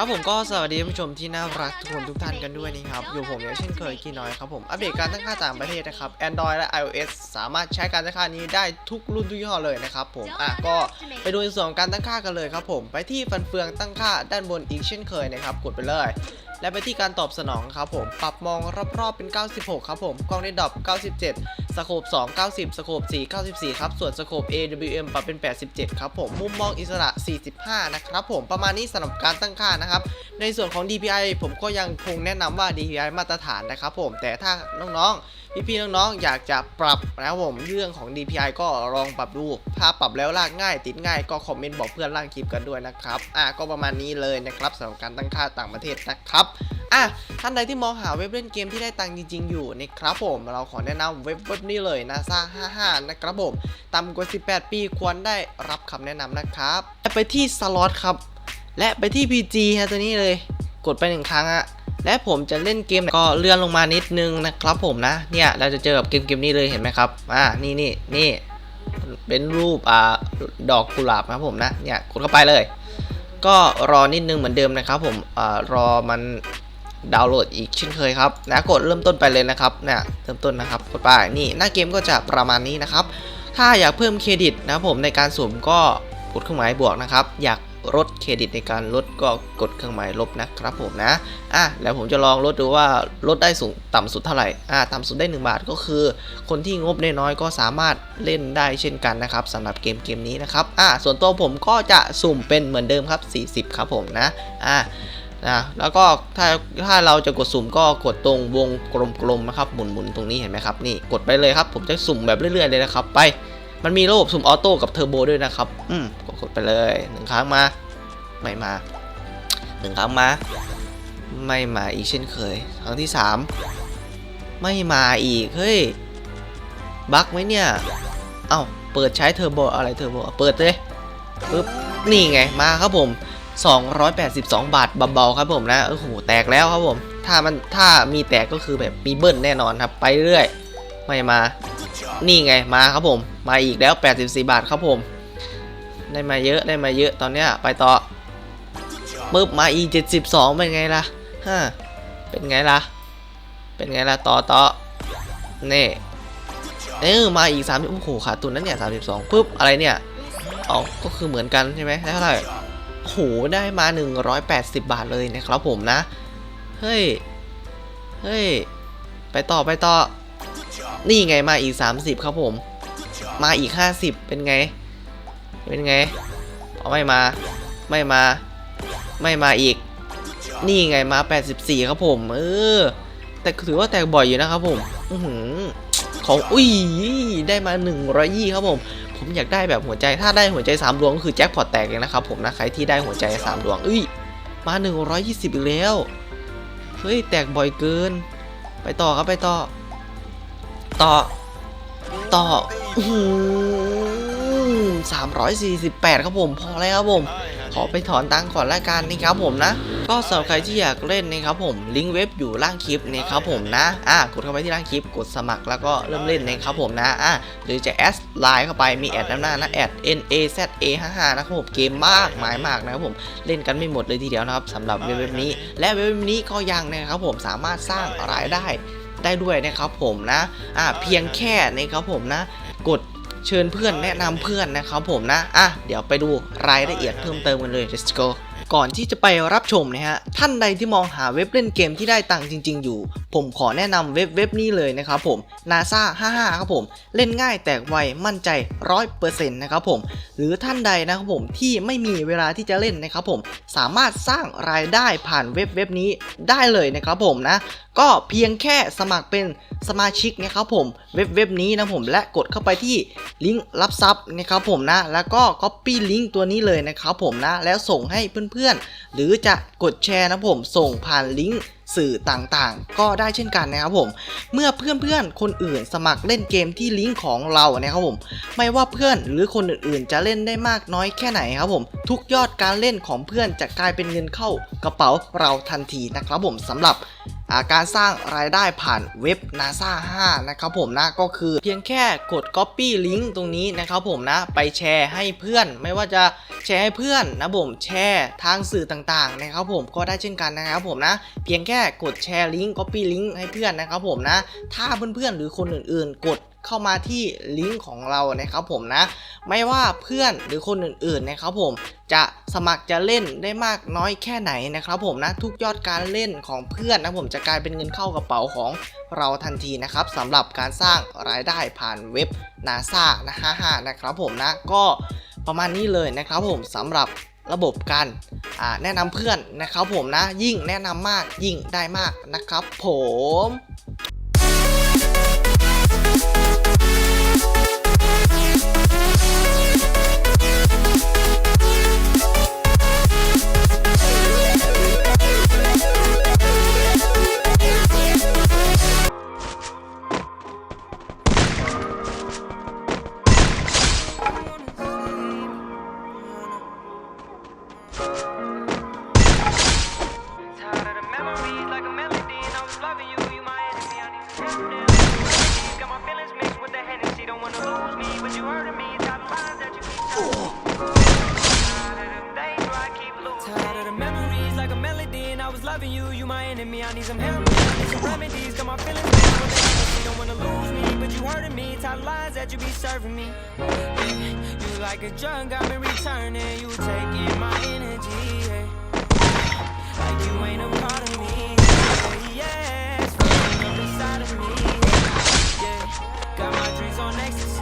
ครับผมก็สวัสดีท่านผู้ชมที่น่ารักทุกคนทุกท่านกันด้วยนะครับ อยู่ผมอย่างเช่นเคยกีน้อยครับผม อัปเดตการตั้งค่าต่างประเทศนะครับ Android และ iOS สามารถใช้การตั้งค่านี้ได้ทุกรุ่นทุกยี่ห้อเลยนะครับผม อะก็ไปดูในส่วนของการตั้งค่ากันเลยครับผม ไปที่ฟันเฟืองตั้งค่าด้านบนอีกเช่นเคยนะครับ กดไปเลย และไปที่การตอบสนองครับผมปรับมองรอบๆเป็น 96 ครับผมกล้องในดรอป97 สโคป2 90 สโคป4 94 ครับ ส่วนสโคป AWM ปรับเป็น 87 ครับผมมุมมองอิสระ 45 นะครับผมประมาณนี้สำหรับการตั้งค่านะครับ ในส่วนของ DPI ผมก็ยังคงแนะนำว่า DPI มาตรฐานนะครับผมแต่ถ้าน้องๆ พี่ๆน้องๆอยากจะปรับนะครับผมเรื่องของ DPI ก็ลองปรับดูถ้าปรับแล้วลากง่าย ติดง่ายก็คอมเมนต์บอกเพื่อนล่างคลิปกันด้วยนะครับอะก็ประมาณนี้เลยนะครับสำหรับการตั้งค่าต่างประเทศนะครับอะท่านใดที่มองหาเว็บเล่นเกมที่ได้ตังค์จริงๆอยู่นะครับผมเราขอแนะนำเว็บเว็บนี้เลย NASA 55 นะครับผมต่ำกว่า 18 ปีควรได้รับคำแนะนำนะครับและไปที่สล็อตครับและไปที่ PG ฮะตัวนี้เลย กดไปหนึ่งครั้งอะ และผมจะเล่นเกมก็เลื่อนลงมานิดนึงนะครับผมนะ เนี่ยเราจะเจอกับเกมเกมนี้เลยเห็นไหมครับ อ่า นี่นี่นี่เป็นรูปอ่าดอกกุหลาบนะครับผมนะ เนี่ยกดเข้าไปเลย ก็รอนิดนึงเหมือนเดิมนะครับผม อ่ารอมันดาวน์โหลดอีกเช่นเคยครับนะกดเริ่มต้นไปเลยนะครับเนี่ยเริ่มต้นนะครับกดไปนี่หน้าเกมก็จะประมาณนี้นะครับ ถ้าอยากเพิ่มเครดิตนะผมในการสุ่มก็กดเครื่องหมายบวกนะครับ อยาก ลดเครดิตในการลดก็กดเครื่องหมายลบนะครับผมนะอะแล้วผมจะลองลดดูว่าลดได้สูงต่ำสุดเท่าไหร่อะต่ำสุดได้ 1 บาทก็คือ คนที่งบน้อยก็สามารถเล่นได้เช่นกันนะครับสำหรับเกมเกมนี้นะครับอะส่วนตัวผมก็จะสุ่มเป็นเหมือนเดิมครับ 40 ครับผมนะอะนะแล้วก็ถ้าถ้าเราจะกดสุ่มก็กดตรงวงกลมๆนะครับหมุนๆตรงนี้เห็นไหมครับนี่กดไปเลยครับ ผมจะสุ่มแบบเรื่อยๆเลยนะครับไป มันมีระบบสุ่มออโต้กับเทอร์โบด้วยนะครับ อืมกดกดไปเลยหนึ่งครั้งมา ไม่มาหนึ่งครั้งมา ไม่มาอีกเช่นเคย ครั้งที่สามไม่มาอีก เฮ้ย บั๊กไหมเนี่ย เอ้า เปิดใช้เทอร์โบอะไรเทอร์โบ เปิดเลยปึ๊บ นี่ไง มาครับผม 282 บาทเบาๆครับผมนะ โอ้โห แตกแล้วครับผม ถ้ามัน ถ้ามีแตกก็คือแบบมีเบิ้ลแน่นอนครับ ไปเรื่อย ไม่มา นี่ไงมาครับผม มาอีกแล้ว 84 บาทครับผม ได้มาเยอะได้มาเยอะตอนเนี้ยไปต่อปึ๊บมาอีก 72 เป็นไงล่ะฮะเป็นไงล่ะ เป็นไงล่ะต่อต่อนี่เออมาอีก3โอ้โหขาดทุนนั้นเนี่ย32ปึ๊บอะไรเนี่ยอ๋อก็คือเหมือนกันใช่ไหมได้เท่าไหร่โอ้โหได้มา 180 บาทเลยนะครับผมนะ เฮ้ย เฮ้ย ไปต่อไปต่อ นี่ไงมาอีก 30 ครับผม มาอีก 50 เป็นไง เป็นไงเอาไม่มา ไม่มา ไม่มาอีก นี่ไงมา 84 ครับผม เออ แต่ถือว่าแตกบ่อยอยู่นะครับผม อือหือของอุ้ยได้มา120ครับผม ผมอยากได้แบบหัวใจ ถ้าได้หัวใจ3ดวงก็คือแจ็คพอตแตกเลยนะครับผมนะ ใครที่ได้หัวใจ3ดวงอุ้ยมา 120 อีกแล้ว เฮ้ย แตกบ่อยเกิน ไปต่อครับ ไปต่อ ต่อ ต่อสามร้อยสี่สิบแปดครับผม พอแล้วครับผม ขอไปถอนตังค์ก่อนละกันนะครับผมนะ ก็สำหรับใครที่อยากเล่นนะครับผม ลิงก์เว็บอยู่ล่างคลิปนะครับผมนะ อะ กดเข้าไปที่ล่างคลิป กดสมัครแล้วก็เริ่มเล่นนะครับผมนะ อะ หรือจะแอดไลน์เข้าไป มีแอดน้ำหน้านะ แอด N A Z A 5 5นะครับผม เกมมากหมายมากนะครับผม เล่นกันไม่หมดเลยทีเดียวนะครับสำหรับเว็บเว็บนี้ และเว็บนี้ก็ยังนะครับผม สามารถสร้างรายได้ ได้ด้วยนะครับผมนะอะเพียงแค่นะครับผมนะ กดเชิญเพื่อนแนะนำเพื่อนนะครับผมนะอะเดี๋ยวไปดูรายละเอียดเพิ่มเติมกันเลย let's go ก่อนที่จะไปรับชมนะฮะ ท่านใดที่มองหาเว็บเล่นเกมที่ได้ตังค์จริง ๆ อยู่ผมขอแนะนำเว็บเว็บนี้เลยนะครับผม NASA 55 ครับผม เล่นง่ายแตกไวมั่นใจ 100%นะครับผม หรือท่านใดนะครับผมที่ไม่มีเวลาที่จะเล่นนะครับผม สามารถสร้างรายได้ผ่านเว็บเว็บนี้ได้เลยนะครับผมนะ ก็เพียงแค่สมัครเป็นสมาชิกนะครับผมเว็บเว็บนี้นะผมและกดเข้าไปที่ลิงก์รับทรัพย์นะครับผมนะ แล้วก็ Copy ลิงก์ตัวนี้เลยนะครับผมนะ แล้วส่งให้เพื่อนๆ หรือจะกดแชร์นะผมส่งผ่านลิงก์ สื่อต่างๆ ก็ได้เช่นกันนะครับผม เมื่อเพื่อนๆคนอื่นสมัครเล่นเกมที่ลิงก์ของเรานะครับผม ไม่ว่าเพื่อนหรือคนอื่นๆ จะเล่นได้มากน้อยแค่ไหนครับผม ทุกยอดการเล่นของเพื่อนจะกลายเป็นเงินเข้ากระเป๋าเราทันทีนะครับผมสำหรับ การสร้างรายได้ผ่านเว็บ NASA 5 นะครับผมนะก็คือเพียงแค่กด Copy Link ตรงนี้นะครับผมนะไปแชร์ให้เพื่อน ไม่ว่าจะแชร์ให้เพื่อนนะผมแชร์ทางสื่อต่างๆนะครับผมก็ได้เช่นกันนะครับผมนะ เพียงแค่กดแชร์ลิงก์ Copy Link ให้เพื่อนนะครับผมนะ ถ้าเพื่อนๆหรือคนอื่นๆ กดเข้ามาที่ลิงก์ของเรานะครับผมนะ ไม่ว่าเพื่อนหรือคนอื่นๆนะครับผมจะสมัครจะเล่นได้มากน้อยแค่ไหนนะครับผมนะทุกยอดการเล่นของเพื่อนนะผมจะกลายเป็นเงินเข้ากระเป๋าของเราทันทีนะครับสำหรับการสร้างรายได้ผ่านเว็บ NASA นะฮะนะครับผมนะก็ประมาณนี้เลยนะครับผมสำหรับระบบการแนะนำเพื่อนนะครับผมนะยิ่งแนะนำมากยิ่งได้มากนะครับผม loving you, you my enemy. I need some help, I need some remedies. Got my feelings mixed Don't wanna lose me, but you hurting me. Tired lies that you be serving me. You like a drug, got me returning. You taking my energy, like you ain't a part of me. Yeah, yeah. it's up inside of me. Yeah, got my dreams on ecstasy.